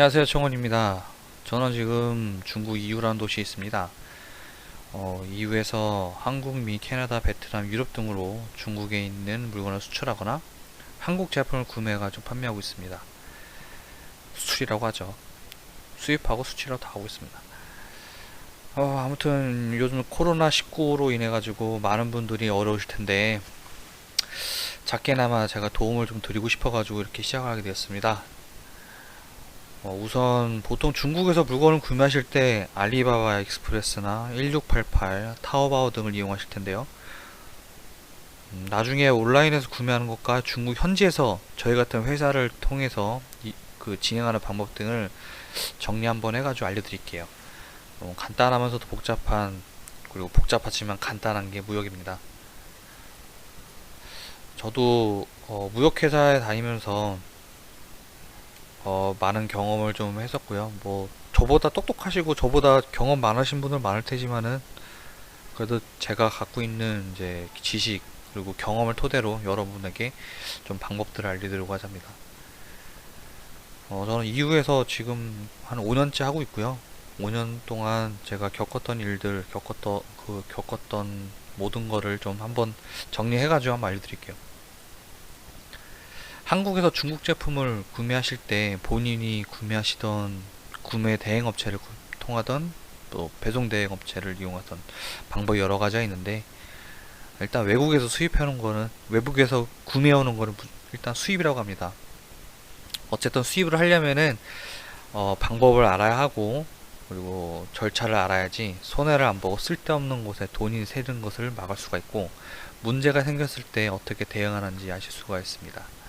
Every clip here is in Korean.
안녕하세요 청원입니다. 저는 지금 중국 이유라는 도시에 있습니다. 어, 이유에서 한국, 미, 캐나다, 베트남, 유럽 등으로 중국에 있는 물건을 수출하거나 한국 제품을 구매해가지고 판매하고 있습니다. 수출이라고 하죠. 수입하고 수출하고 다 하고 있습니다. 어, 아무튼 요즘 코로나19로 인해 가지고 많은 분들이 어려우실 텐데 작게나마 제가 도움을 좀 드리고 싶어 가지고 이렇게 시작하게 되었습니다 어, 우선 보통 중국에서 물건을 구매하실 때 알리바바 익스프레스나 1688, 타오바오 등을 이용하실 텐데요. 음, 나중에 온라인에서 구매하는 것과 중국 현지에서 저희 같은 회사를 통해서 이- 그 진행하는 방법 등을 정리 한번 해가지고 알려드릴게요. 어, 간단하면서도 복잡한 그리고 복잡하지만 간단한 게 무역입니다. 저도 어, 무역회사에 다니면서 어, 많은 경험을 좀 했었고요. 뭐, 저보다 똑똑하시고 저보다 경험 많으신 분들 많을 테지만은, 그래도 제가 갖고 있는 이제 지식, 그리고 경험을 토대로 여러분에게 좀 방법들을 알려드리려고 하자입니다. 어, 저는 이후에서 지금 한 5년째 하고 있고요. 5년 동안 제가 겪었던 일들, 겪었던, 그, 겪었던 모든 거를 좀 한번 정리해가지고 한번 알려드릴게요. 한국에서 중국 제품을 구매하실 때 본인이 구매하시던 구매 대행 업체를 구- 통하던 또 배송 대행 업체를 이용하던 방법이 여러 가지가 있는데 일단 외국에서 수입해 오는 거는 외국에서 구매해 오는 거는 무- 일단 수입이라고 합니다. 어쨌든 수입을 하려면은 어, 방법을 알아야 하고 그리고 절차를 알아야지 손해를 안 보고 쓸데없는 곳에 돈이 새는 것을 막을 수가 있고 문제가 생겼을 때 어떻게 대응하는지 아실 수가 있습니다.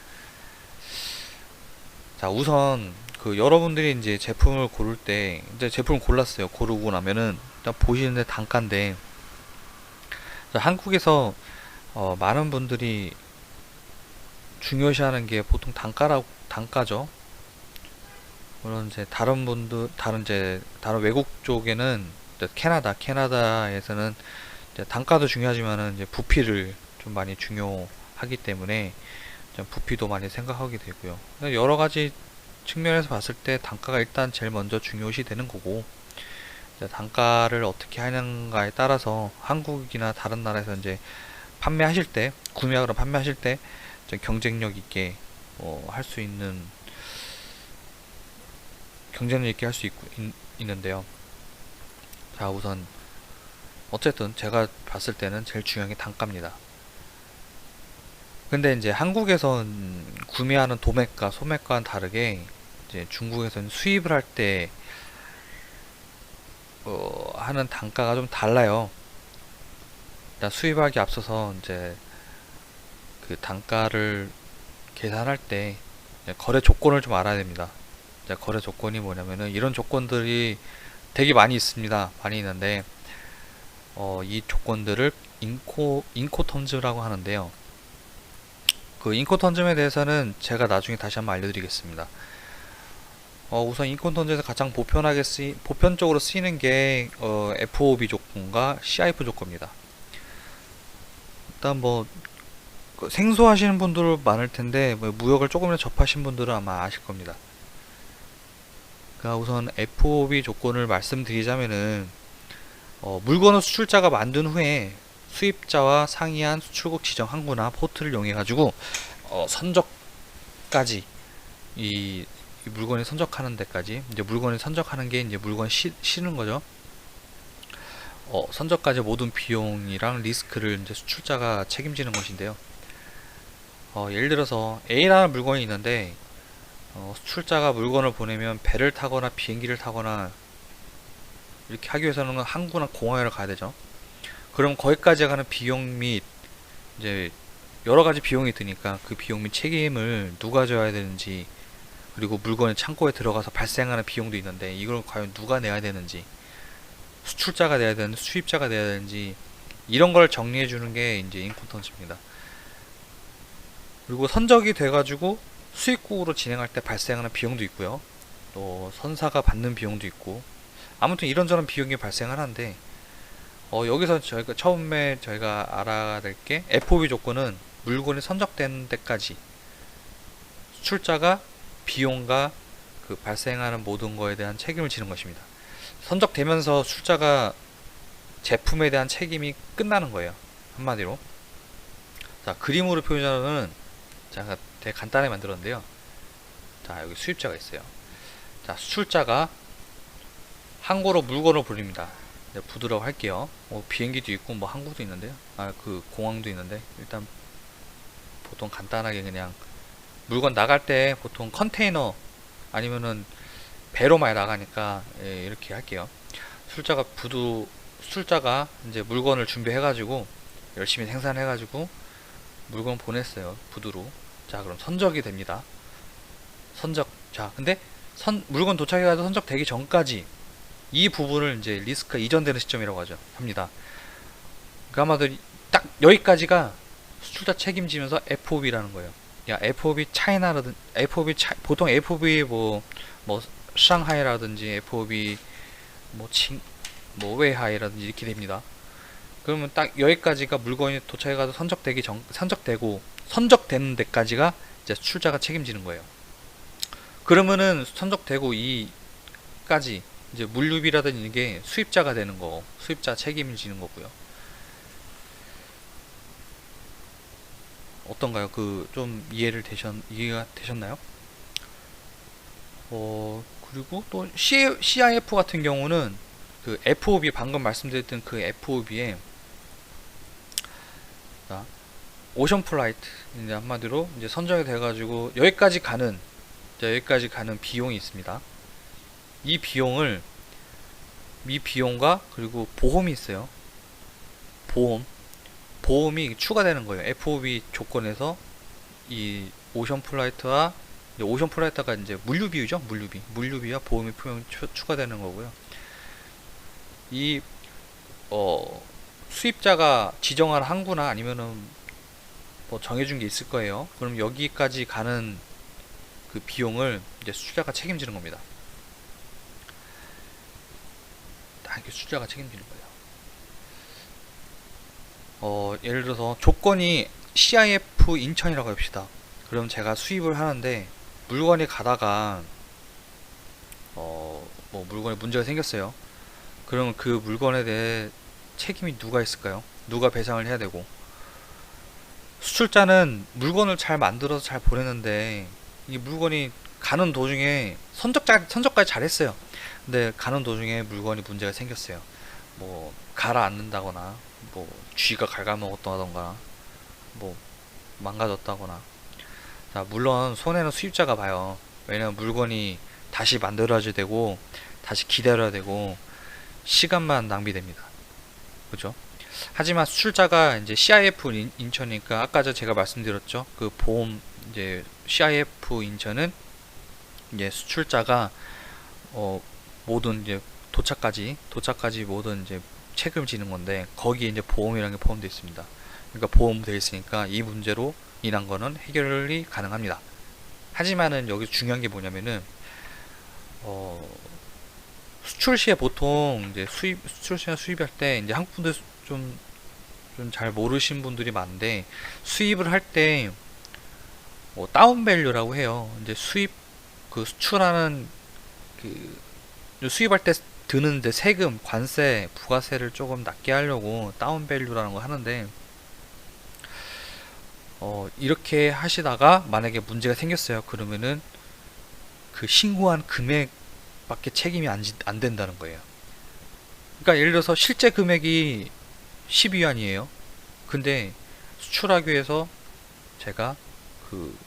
자, 우선 그 여러분들이 이제 제품을 고를 때 이제 제품을 골랐어요. 고르고 나면은 일단 보시는데 단가인데 자, 한국에서 어, 많은 분들이 중요시하는 게 보통 단가라고 단가죠. 물론 이제 다른 분들 다른 이제 다른 외국 쪽에는 캐나다 캐나다에서는 단가도 중요하지만은 이제 부피를 좀 많이 중요하기 때문에 좀 부피도 많이 생각하게 되고요. 여러 가지 측면에서 봤을 때 단가가 일단 제일 먼저 중요시 되는 거고 단가를 어떻게 하는가에 따라서 한국이나 다른 나라에서 이제 판매하실 때 구매하거나 판매하실 때좀 경쟁력 있게 어, 할수 있는 경쟁력 있게 할 수 있는데요. 자 우선 어쨌든 제가 봤을 때는 제일 중요한 게 단가입니다. 근데 이제 한국에선 구매하는 도매가, 소매가는 다르게 이제 중국에서는 수입을 할때 어, 하는 단가가 좀 달라요. 일단 수입하기 앞서서 이제 그 단가를 계산할 때 거래 조건을 좀 알아야 됩니다. 거래 조건이 뭐냐면은 이런 조건들이 되게 많이 있습니다. 많이 있는데 어, 이 조건들을 인코 인코텀즈라고 하는데요. 그 인코 턴즘에 대해서는 제가 나중에 다시 한번 알려드리겠습니다. 어, 우선 인코턴즘에서 가장 보편하게 쓰이, 보편적으로 쓰이는 게 어, FOB 조건과 CIF 조건입니다. 일단 뭐 그 생소하시는 분들 많을 텐데 뭐 무역을 조금이라도 접하신 분들은 아마 아실 겁니다. 그러니까 우선 FOB 조건을 말씀드리자면은 어, 물건을 수출자가 만든 후에 수입자와 상이한 수출국 지정 항구나 포트를 이용해 가지고 어, 선적까지 이, 이 물건이 선적하는 데까지 이제 물건이 선적하는 게 이제 물건 시, 실는 거죠. 어, 선적까지 모든 비용이랑 리스크를 이제 수출자가 책임지는 것인데요. 어, 예를 들어서 A라는 물건이 있는데 어, 수출자가 물건을 보내면 배를 타거나 비행기를 타거나 이렇게 하기 위해서는 항구나 공항에 가야 되죠. 그럼 거기까지 가는 비용 및 이제 여러 가지 비용이 드니까 그 비용 및 책임을 누가 져야 되는지 그리고 물건이 창고에 들어가서 발생하는 비용도 있는데 이걸 과연 누가 내야 되는지 수출자가 내야 되는지 수입자가 내야 되는지 이런 걸 정리해 주는 게 이제 인콘턴츠입니다. 그리고 선적이 돼가지고 수입국으로 진행할 때 발생하는 비용도 있고요. 또 선사가 받는 비용도 있고 아무튼 이런저런 비용이 발생하는데 어, 여기서 저희가 처음에 저희가 알아야 될 게 FOB 조건은 물건이 선적된 데까지 수출자가 비용과 그그 발생하는 모든 거에 대한 책임을 지는 것입니다. 선적되면서 수출자가 제품에 대한 책임이 끝나는 거예요. 한마디로. 자, 그림으로 표현하면 제가 되게 간단하게 만들었는데요. 자, 여기 수입자가 있어요. 자, 수출자가 항구로 물건을 보냅니다. 네, 부두라고 할게요. 뭐 비행기도 있고 뭐 항구도 있는데요. 아, 그 공항도 있는데 일단 보통 간단하게 그냥 물건 나갈 때 보통 컨테이너 아니면은 배로 많이 나가니까 예, 이렇게 할게요. 술자가 부두 술자가 이제 물건을 준비해가지고 열심히 생산해가지고 물건 보냈어요 부두로. 자 그럼 선적이 됩니다. 선적. 자 근데 선 물건 도착해가지고 선적 되기 전까지 이 부분을 이제 리스크가 이전되는 시점이라고 하죠. 합니다. 그 아마도 딱 여기까지가 수출자 책임지면서 FOB라는 거예요. 야 FOB 차이나라든 FOB 차, 보통 FOB 뭐뭐 상하이라든지 FOB 뭐칭뭐 웨이하이라든지 이렇게 됩니다. 그러면 딱 여기까지가 물건이 도착해가지고 선적되기 전 선적되고 선적되는 데까지가 이제 수출자가 책임지는 거예요. 그러면은 선적되고 이까지 이제 물류비라든지 이게 수입자가 되는 거, 수입자 책임을 지는 거고요. 어떤가요? 그 좀 이해를 되셨 이해가 되셨나요? 어 그리고 또 CIF 같은 경우는 그 FOB 방금 말씀드렸던 그 FOB에 자, 오션 플라이트 이제 한마디로 이제 선정이 돼가지고 여기까지 가는 자, 여기까지 가는 비용이 있습니다. 이 비용을 이 비용과 그리고 보험이 있어요. 보험 보험이 추가되는 거예요. FOB 조건에서 이 오션 플라이트와 오션 플라이트가 이제 물류비죠. 물류 비 물류 비와 보험이 표현 추, 추가되는 거고요. 이 어, 수입자가 지정한 항구나 아니면은 뭐 정해준 게 있을 거예요. 그럼 여기까지 가는 그 비용을 이제 수출자가 책임지는 겁니다. 다 이렇게 수출자가 책임지는 거예요. 어, 예를 들어서 조건이 CIF 인천이라고 합시다. 그럼 제가 수입을 하는데 물건이 가다가 어, 뭐 물건에 문제가 생겼어요. 그러면 그 물건에 대해 책임이 누가 있을까요? 누가 배상을 해야 되고 수출자는 물건을 잘 만들어서 잘 보냈는데 이 물건이 가는 도중에 선적자 선적까지 잘했어요. 근데 가는 도중에 물건이 문제가 생겼어요. 뭐 가라앉는다거나 뭐 쥐가 갉아먹었다던가 뭐 망가졌다거나 자 물론 손해는 수입자가 봐요. 왜냐면 물건이 다시 만들어야 되고 다시 기다려야 되고 시간만 낭비됩니다. 그죠? 하지만 수출자가 이제 CIF 인, 인천이니까 아까 저 제가 말씀드렸죠. 그 보험 이제 CIF 인천은 이제 수출자가 어 모든 이제 도착까지 도착까지 모든 이제 책임지는 건데 거기에 이제 보험이라는 게 포함되어 있습니다. 그러니까 보험 되어 있으니까 이 문제로 인한 거는 해결이 가능합니다. 하지만은 여기 중요한 게 뭐냐면은 어 수출 시에 보통 이제 수입 수출 시나 수입할 때 이제 한국 분들 좀 좀 잘 모르신 분들이 많은데 수입을 할때 뭐 다운 밸류라고 해요. 이제 수입 그 수출하는 그 수입할 때 드는 이제 세금, 관세, 부가세를 조금 낮게 하려고 다운 밸류라는 거 하는데 어 이렇게 하시다가 만약에 문제가 생겼어요. 그러면은 그 신고한 금액밖에 책임이 안, 지- 안 된다는 거예요. 그러니까 예를 들어서 실제 금액이 12위안이에요. 근데 수출하기 위해서 제가 그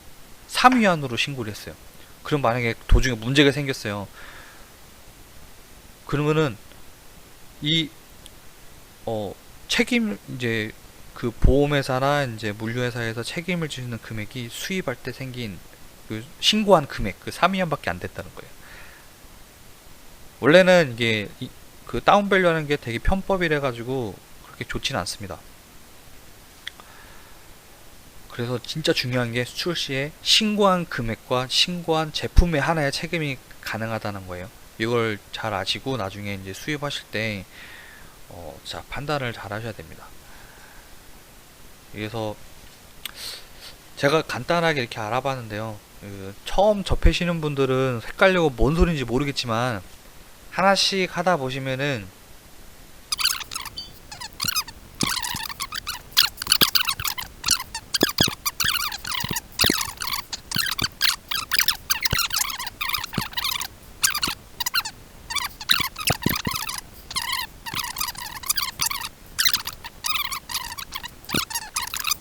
3위안으로 신고를 했어요. 그럼 만약에 도중에 문제가 생겼어요. 그러면은 이 어 책임 이제 그 보험회사나 이제 물류회사에서 책임을 지는 금액이 수입할 때 생긴 그 신고한 금액 그 3위안밖에 안 됐다는 거예요. 원래는 이게 이, 그 다운밸류 하는 게 되게 편법이래 가지고 그렇게 좋지는 않습니다. 그래서 진짜 중요한 게 수출 시에 신고한 금액과 신고한 제품의 하나의 책임이 가능하다는 거예요. 이걸 잘 아시고 나중에 이제 수입하실 때 어, 자 판단을 잘 하셔야 됩니다. 그래서 제가 간단하게 이렇게 알아봤는데요. 그 처음 접하시는 분들은 헷갈리고 뭔 소리인지 모르겠지만 하나씩 하다 보시면은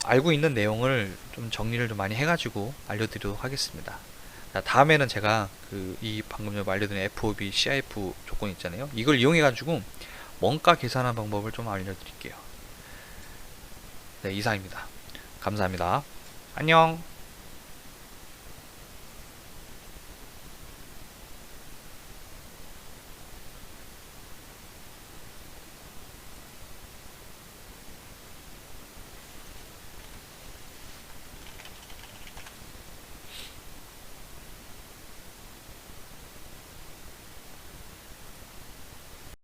알고 있는 내용을 좀 정리를 좀 많이 해가지고 알려드리도록 하겠습니다. 자, 다음에는 제가 그 이 방금 전에 알려드린 FOB, CIF 조건 있잖아요. 이걸 이용해가지고 원가 계산하는 방법을 좀 알려드릴게요. 네, 이상입니다. 감사합니다. 안녕.